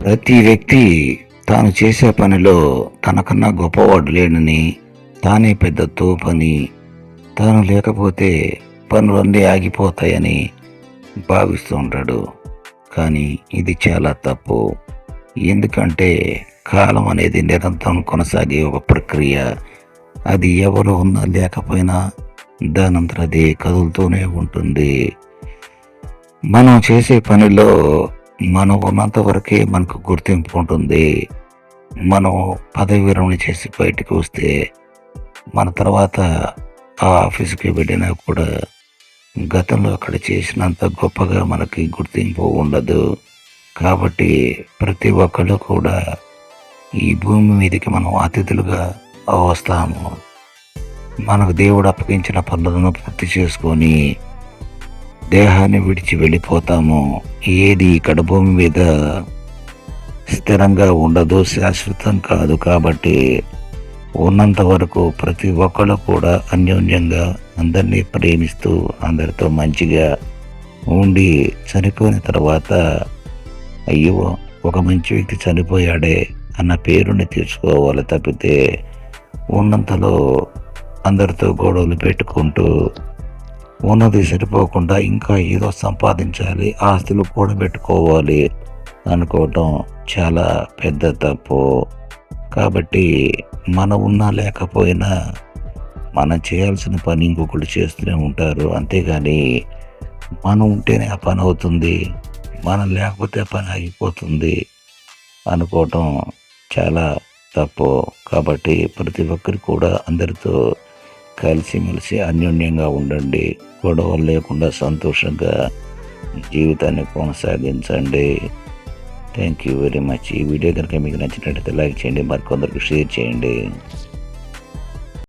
ప్రతి వ్యక్తి తాను చేసే పనిలో తనకన్నా గొప్పవాడు లేనని తానే పెద్ద తోపని తాను లేకపోతే పనులన్నీ ఆగిపోతాయని భావిస్తూ ఉంటాడు. కానీ ఇది చాలా తప్పు. ఎందుకంటే కాలం అనేది నిరంతరం కొనసాగే ఒక ప్రక్రియ. అది ఎవరు ఉన్నా లేకపోయినా దానంతర అది కదులుతూనే ఉంటుంది. మనం చేసే పనిలో మనం ఉన్నంత వరకే మనకు గుర్తింపు ఉంటుంది. మనం పదవి విరమణ చేసి బయటకు వస్తే మన తర్వాత ఆ ఆఫీస్కి వెళ్ళినా కూడా గతంలో అక్కడ చేసినంత గొప్పగా మనకి గుర్తింపు ఉండదు. కాబట్టి ప్రతి ఒక్కళ్ళు కూడా ఈ భూమి మీదకి మనం అతిథులుగా వస్తాము. మనకు దేవుడు అప్పగించిన పనులను పూర్తి చేసుకొని దేహాన్ని విడిచి వెళ్ళిపోతాము ఏది ఇక్కడ భూమి మీద స్థిరంగా ఉండదు శాశ్వతం కాదు కాబట్టి ఉన్నంత వరకు ప్రతి ఒక్కరు కూడా అన్యోన్యంగా అందరినీ ప్రేమిస్తూ అందరితో మంచిగా ఉండి చనిపోయిన తర్వాత అయ్యో ఒక మంచి వ్యక్తి చనిపోయాడే అన్న పేరుని తీసుకోవాలి తప్పితే ఉన్నంతలో అందరితో గొడవలు పెట్టుకుంటూ ఉన్నది సరిపోకుండా ఇంకా ఏదో సంపాదించాలి ఆస్తులు కూడబెట్టుకోవాలి అనుకోవటం చాలా పెద్ద తప్పు. కాబట్టి మనం ఉన్నా లేకపోయినా మనం చేయాల్సిన పని ఇంకొకళ్ళు చేస్తూనే ఉంటారు. అంతేగాని మనం ఉంటేనే ఆ పని అవుతుంది మనం లేకపోతే ఆ పని ఆగిపోతుంది అనుకోవటం చాలా తప్పు. కాబట్టి ప్రతి ఒక్కరు కూడా అందరితో కలిసిమెలిసి అన్యోన్యంగా ఉండండి. గొడవలు లేకుండా సంతోషంగా జీవితాన్ని కొనసాగించండి. థ్యాంక్ యూ వెరీ మచ్ ఈ వీడియో కనుక మీకు నచ్చినట్లయితే లైక్ చేయండి మరికొందరికి షేర్ చేయండి.